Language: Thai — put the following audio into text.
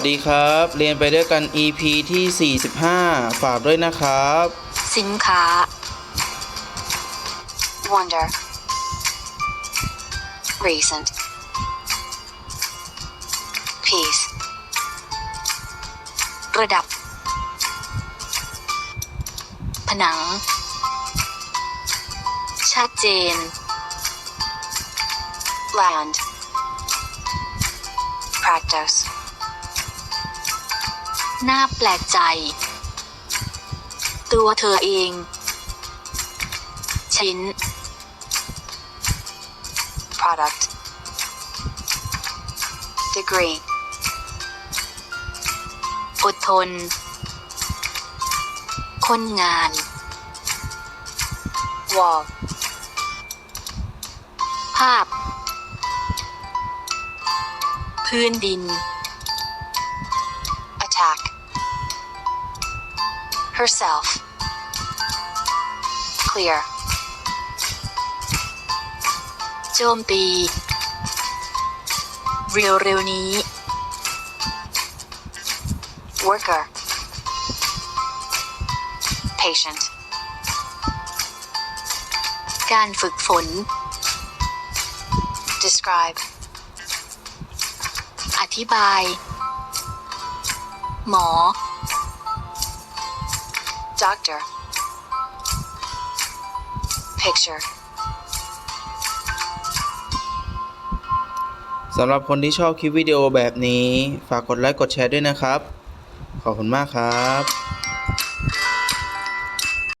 สวัสดีครับ เรียนไปด้วยกัน EP ที่ 45 ฝากด้วยนะครับ สินค้า wonder recent piece ระดับ ผนัง ชัดเจน land practice น่าแปลกใจ ตัวเธอเอง ชิ้น product degree อดทน คนงาน wall ภาพ พื้นดิน attack herself clear โจมตี เร็วเร็วๆนี้ worker patient การฝึกฝน describe อธิบาย หมอ doctor picture สำหรับคนที่ชอบคลิปวิดีโอแบบนี้ ฝากกดไลค์กดแชร์ด้วยนะครับ ขอบคุณมากครับ